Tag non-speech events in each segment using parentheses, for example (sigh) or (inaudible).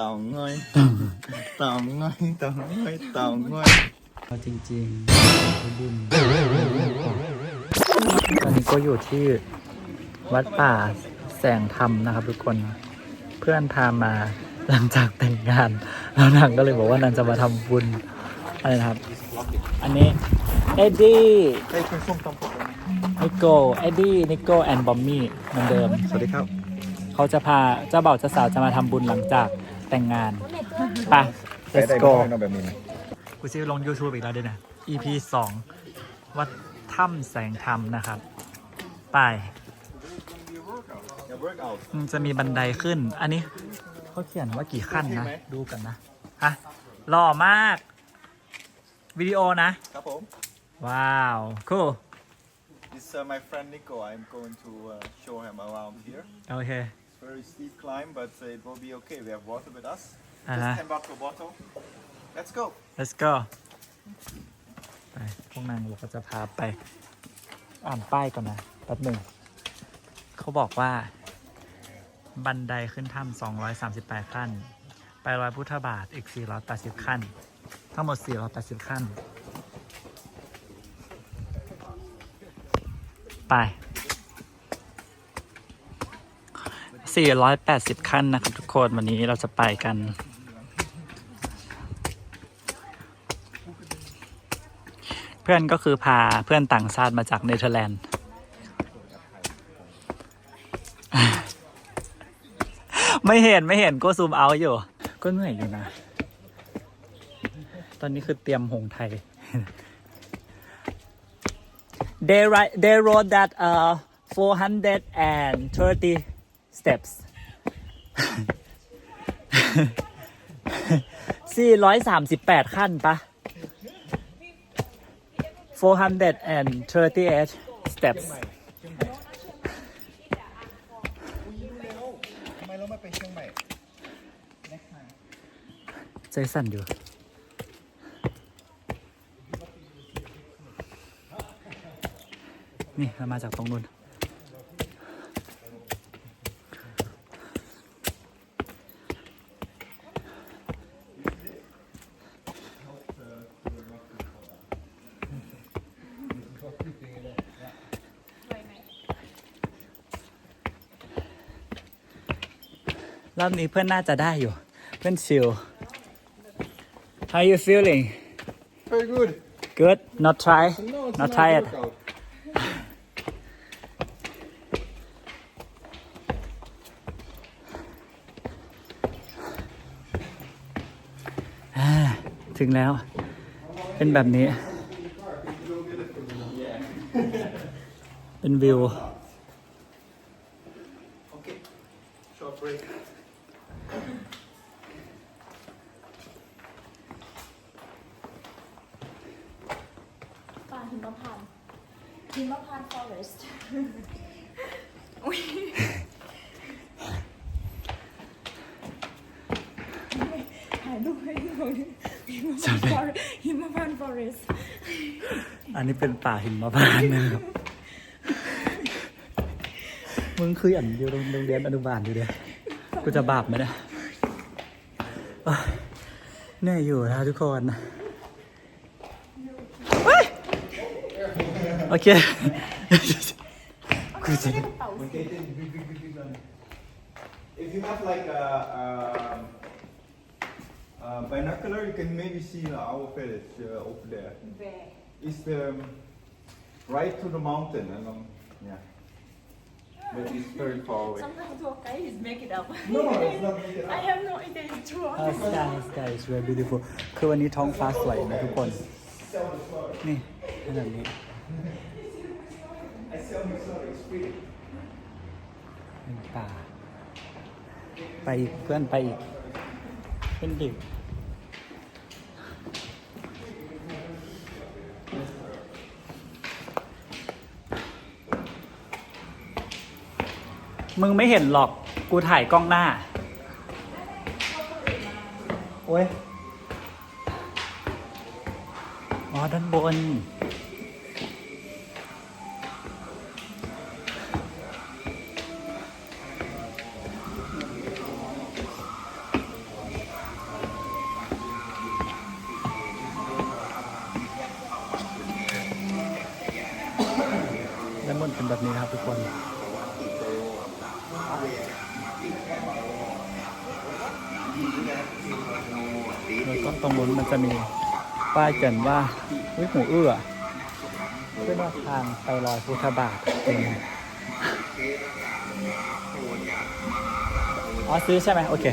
เต่าง่อยเต่าง่อยเต่าง่อยเต่าง่อยเอาจริงๆบุญตอนนี้ก็อยู่ที่วัดป่าแสงธรรมนะครับ ทุกคนเพื่อนพามาหลังจากแต่งงาน แล้วนางก็เลยบอกว่านางจะมาทำบุญอะไรนะครับ อันนี้ เอ็ดดี้เฮ้ยคุณส้มตำผมเลยนิโก้เอ็ดดี้นิโก้แอนด์บอมมี่เหมือนเดิม สวัสดีครับ เขาจะพาเจ้าบ่าวเจ้าสาวจะมาทำบุญหลังจาก แต่งงานไป let's ได้ go ได้แบบนี้นะกูซีลง YouTube อีกแล้วด้วยนะ EP 2 วัดถ้ำแสงธรรมนะครับ ไปอย่า work out มันจะมีบันไดขึ้น อันนี้เขาเขียนว่ากี่ขั้นนะ ดูกันนะ ฮะ หล่อมาก วิดีโอนะ ครับผม ว้าว cool This is uh, my friend Nico I'm going to uh, show him around here โอเค It's very steep climb but uh, it will be okay we have water with us อ่า just ฮะ10 baht per bottle Let's go let's go ไปพวกนางบอกว่าจะพาไป อ่านป้ายก่อนนะแป๊บหนึ่ง เขาบอกว่า บันไดขึ้นถ้ำ238 ขั้น ไปรอยพุทธบาทอีก 480 ขั้น ทั้งหมด 480 ขั้น ไป 480 ขั้นนะครับทุกคนวันนี้เราจะไปกัน เพื่อนก็คือพาเพื่อนต่างชาติมาจากเนเธอร์แลนด์ไม่เห็นไม่เห็นก็ซูมเอาอยู่ ก็เหนื่อยอยู่นะ ตอนนี้คือเตรียมหงไทย they write they wrote that uh 430 steps 438ขั้นปะ438 steps ทำไมเราไม่ไปเชียงใหม่ใจสั่นอยู่ นี่เรามาจากตรงนู้น รอบนี้เพื่อนน่าจะได้อยู่ เพื่อนชิล How you feeling Very good Good not try No it's Not tired. workout. อ่าถึงแล้ว เป็นแบบนี้ เป็นวิว Okay short break ป่าหิมพานต์หิมพานต์ forest อุ๊ยถ่ายรูปให้ดูดิ หิมพานต์ forest หิมพานต์ forest อันนี้เป็นป่าหิมพานต์นะครับ มึงคืออันอยู่โรงเรียนอนุบาลอยู่เดียกูจะบาปไหมเนี่ยโอ๊ยเหนื่อยอยู่นะทุกคนเฮ้ยโอเคกูจะ Okay, then we, we, we, we done. If you have like a, um, uh, binocular, you can maybe see uh, our village uh, over there. It's the um, right to the mountain, and um, yeah, but it's very far away. sometimes tour guide is make it up No, no, it's not (laughs) make it I up. have no idea it's true อ่า sky sky is very beautiful คือวันนี้ท้องฟ้าสวยนะทุกคน นี่ขนาดนี้ I sell my story, it's free. เป็นป่า ไปอีกเพื่อนไปอีก เป็นดึก มึงไม่เห็นหรอกกูถ่ายกล้องหน้า โอ้ย อ๋อ ด้านบน ด้านบนเป็นแบบนี้นะครับทุกคน แล้วก็ตรงนู้นมันจะมีป้ายเขียนว่าวิหูเอื้อขึ้นว่าทางไปลอยพุทธบาทเป็นไงอ๋อซื้อใช่ไหมโอเค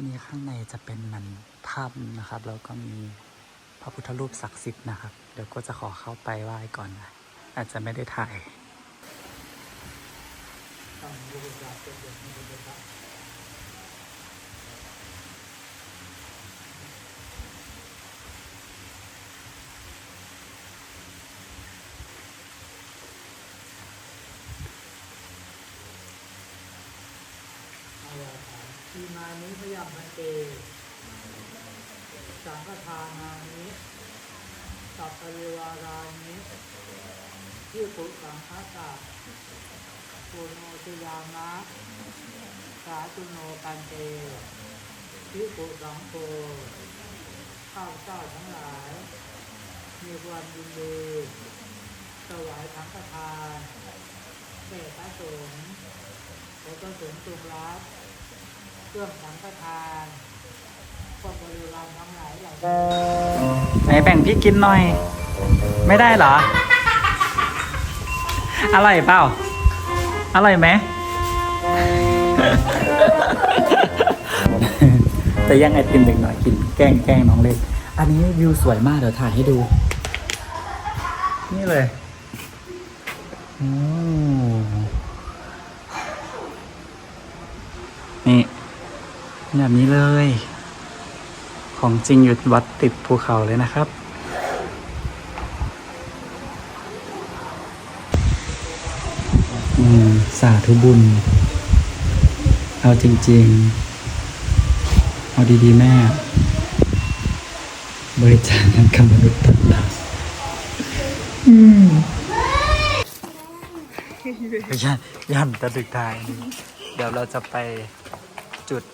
ทีนี้ข้างในจะเป็นเหมันถ้ำนะครับ แล้วก็มีพระพุทธรูปศักดิ์สิทธิ์นะครับ เดี๋ยวก็จะขอเข้าไปไหว้ก่อนนะ อาจจะไม่ได้ถ่าย ทีมานิพยามันเต สังฆทานานิสัพปริวารานิที่ปุสังฆาตาปุโนติยามะสาธุโนปันเตที่ปุสังโฆข้าพเจ้าทั้งหลาย มีความยินดีถวายสังฆทานแด่พระสงฆ์ขอพระสงฆ์จงรับ เครื่องสังฆทานพวกบริวารทั้งหลายเหล่านี้ไหนแบ่งพี่กินหน่อย ไม่ได้เหรอ อร่อยเปล่า อร่อยไหม แต่ยังไอติมเด็กหน่อยกินแกล้งแกล้งน้องเล็ก อันนี้วิวสวยมากเดี๋ยวถ่ายให้ดู นี่เลยโอ้นี่ แบบนี้เลย ของจริงอยู่วัดติดภูเขาเลยนะครับ อืม สาธุบุญ เอาจริง ๆ เอาดี ๆ แม่ บริจาคเงินกับมนุษย์ต่างดาวอืมยันยันตะดึกทายนี่เดี๋ยวเราจะไปจุด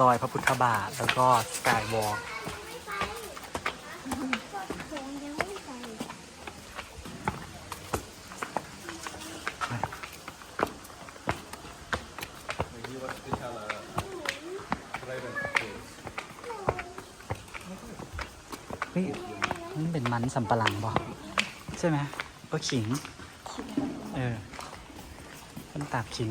รอยพระพุทธบาท แล้วก็สกายวอล์กเฮ้ยมันเป็นมันสำปะหลังบ่ใช่ไหมก็ขิง เออต้นตากขิง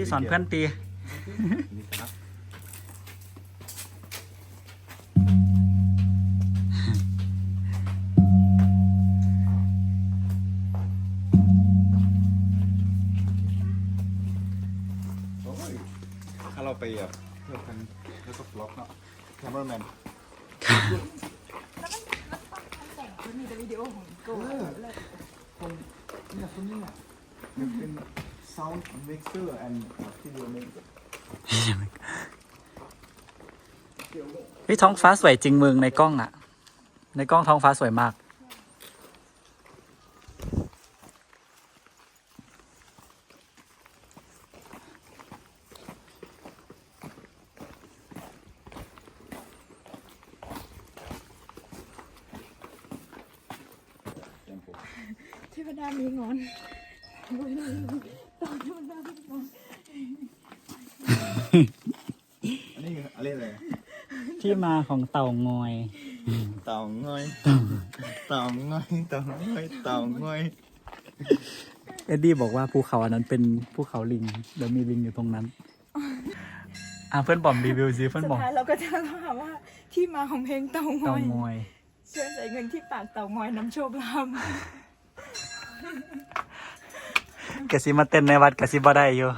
ที่สอนเพื่อนตีถ้าเราไปแบบเที่ยวกันแล้วก็บล็อกเนาะแคมเมอร์แมนแต่งคือมีแต่วิดีโอของโกคนเนี่ยคนนี้เนี่ยมันเป็น sound mixer and video mixer เฮ้ยท้องฟ้าสวยจริงมึงในกล้องอะในกล้องท้องฟ้าสวยมาก เทวดามีงอนต อนเทวดามีงอนอันนี้อะไรอะไรที่มาของเต่างอย เต่าง่อยเต่าง่อยเต่าง่อยเต่าง่อยเอ็ดดี้บอกว่าภูเขาอันนั้นเป็นภูเขาลิงเดี๋ยวมีลิงอยู่ตรงนั้น อะเพื่อนบอมรีวิวซิเพื่อนสุบดอมท้ายเราก็จะถามว่าที่มาของเพลงเต่างเตาอยงอยเชิญใส่เงินที่ปากเต่างอยน้ำโชคล กสิมาเต้นในวัดกสิบ่ได้อยู่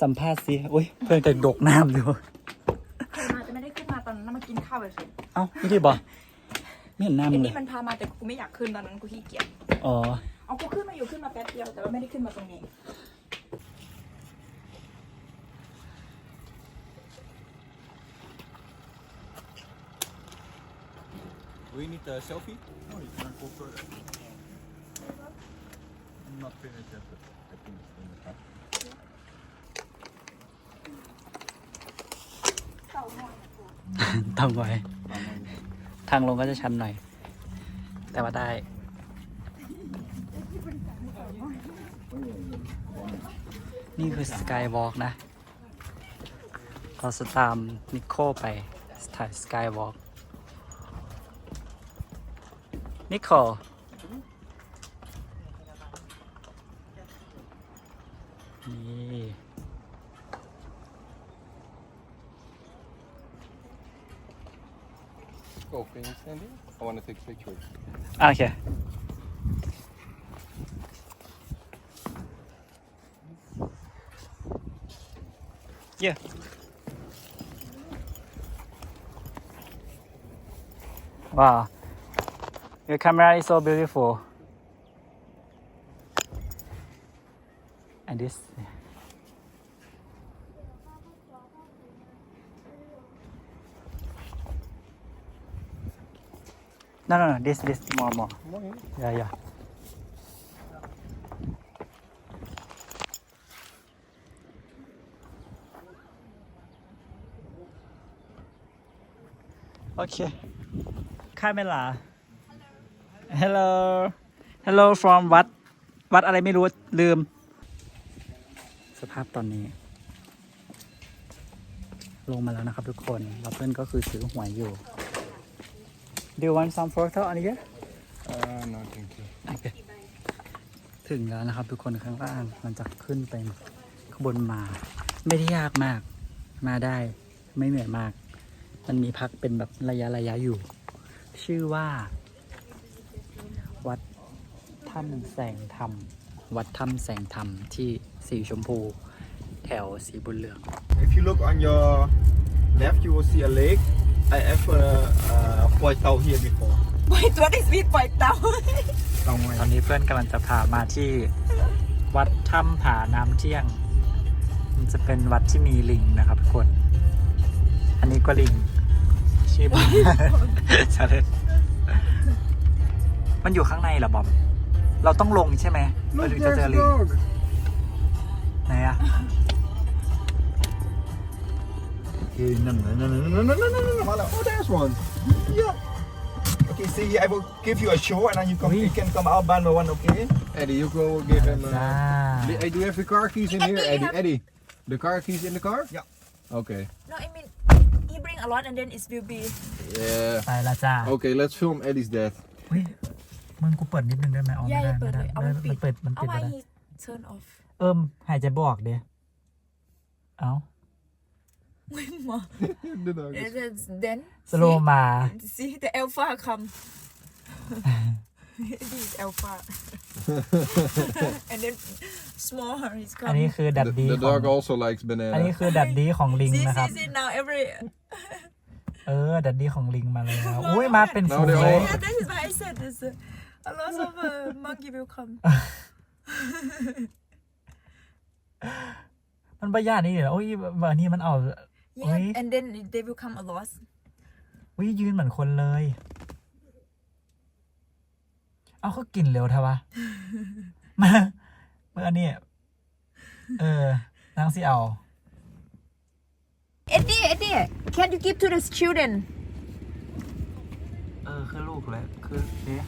สัมภาษณ์สิอุ้ยเพื่อนจะดกน้ำอยู่มาจะไม่ได้ขึ้นมาตอนนั้นมากินข้าวเฉยเอ้าไม่ได้บอกไม่เห็นหน้ามึไอ้งเลนี่ยมันพามาแต่กูไม่อยากขึ้นตอนนั้นกูขี้เกียจอ๋อ เอากูขึ้นมาอยู่ขึ้นมาแป๊บเดียวแต่ว่าไม่ได้ขึ้นมาตรงนี้ We need a selfie? No, you can go further. I'm not finished yet, but I think it's in the top. เตางอยทางลงก็จะชันหน่อย แต่ว่าได้ นี่คือสกายวอล์กนะ เราจะตามนิโคไปถ่ายสกายวอล์กนิโค I want to take pictures. Ah, okay. Yeah. Wow. Your camera is so beautiful. And this. No, no, no. This, this, more, more. Yeah, yeah. Okay. Camera. Hello. Hello from วัด วัดอะไรไม่รู้ ลืม สภาพตอนนี้ ลงมาแล้วนะครับทุกคนแล้วเพื่อนก็คือซื้อหวยอยู่ Do you want some photo on here? Uh, no, thank you. โอเคถึงแล้วนะครับ ทุกคนข้างล่างมันจะขึ้นไปข้างบนมา ไม่ได้ยากมาก มาได้ไม่เหนื่อยมาก มันมีพักเป็นแบบระยะระยะอยู่ ชื่อว่า วัดถ้ำแสงธรรม วัดถ้ำแสงธรรมที่สีชมพู แถวสีบุญเหลือง If you look on your left, you will see a lake. I ever uh, point out here before. ปล่อยตัวได้สวีทปล่อยเต่าตอนนี้เพื่อนกำลังจะพามาที่วัดถ้ำผาน้ำเที่ยง มันจะเป็นวัดที่มีลิงนะครับทุกคน อันนี้ก็ลิงชื่อบ้านชาเลนมันอยู่ข้างในเหรอบอม เราต้องลงใช่ไหมเราถึงจะเจอลิงไหนอะ Okay, no, no, no, no, no, no, no, no, no, no, Mala. Oh, there's one. Yeah. Okay, see, I will give you a show and then you come. Oui. You can come out by one, okay? Eddie, you go give him. จ้า Uh, hey, do you have the car keys in here, Eddie, Eddie? have- Eddie, the car keys in the car? Yeah. Okay. No I mean he bring a lot and then it will be Yeah. ไปละจ้า Okay, let's film Eddie's death. เฮ้ยมึงกูเปิดนิดนึงได้ไหมอ๋อไม่ ย่า ได้ เปิ ไม่ ด ได้ เลยเอา ไม่ มัน ได้ ปิ มัน ด เปิดมัน เอา ปิดไป ไว้ แล้ว he turn off เอิมหายใจบอกเดียเอ้า มา the dog and then then สโลว์มา see the alpha come this is alpha and then small is อันนี้ come คือดัด The, ดี the ของ dog also likes อันนี้ banana. คือดัดดีของลิง see นะครับ see see now every เออ ดัดดีของลิงมาแล้วอุ้ยมาเป็นฝูง Now they เลย all- yeah that is why I said this a lot of uh, monkey will come มันประหยัดนี่เหรอโอ้ยวันนี้มันเอา yeah Oi. and then they will come a lot อุ้ยยืนเหมือนคนเลย เอาเขากินเร็วเทวะ มาเมื่ออันนี้เออนางสิเอา Eddie Eddie can you give to the children เออคือลูกเลยคือเอ๊ะ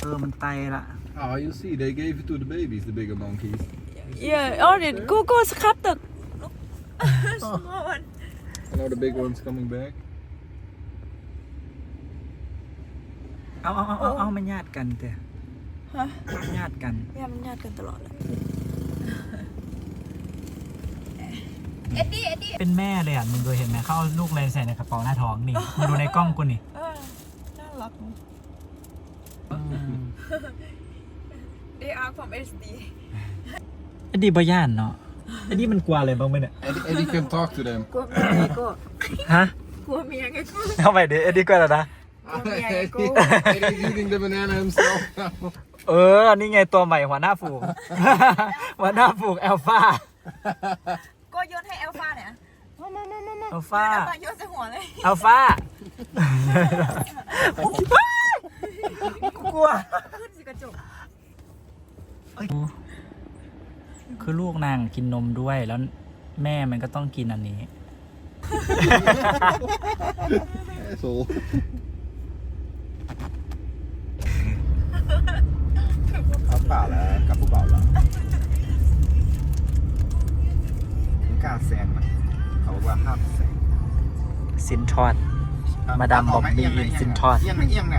เออมันไตละ Oh, you see, they gave it to the babies, the bigger monkeys. Yeah oh the go go ครับตึก small one And now the big one's coming back. เอาเอาเอาเอาเอามันญาติกันเตะฮะญาติกัน เนี่ยมันญาติกันตลอดเลยเอ็ดดี้เอ็ดดี้เป็นแม่เลยอะมึงเคยเห็นไหมเขาเอาลูกเลยใส่ในกระเป๋าหน้าท้องนี่มึงดูในกล้องกูนี่เออน่ารัก They are from SD ไอ้ดีบย่านเนาะไอ้ดีมันกลัวอะไรบ้างไหมเนี่ย Eddie, Eddie can talk to them. กลัวเมียไงก็ฮะกลัวเมียไงก็ทำไมเดี๋ยวไอ้ดีกลัวแล้วนะ Eddie, Eddie's eating the banana himself now. เออ นี่ไงตัวใหม่หัวหน้าฝูง หัวหน้าฝูงแอลฟาก็โยนให้เอลฟาเนี่ยมามามามามาอัลฟาเอลฟาโยนใส่หัวเลยแอลฟากูกลัว ขึ้นสิกระจก คือลูกนางกินนมด้วยแล้วแม่มันก็ต้องกินอันนี้ Asshole. เขาเปล่าแล้วกับผู้เบาแล้วกล้าแซงมันเขาบอกว่าห้ามแซงสินทอด มาดามบอกดีสินทอด เอียงไหนเอียงเนี่ย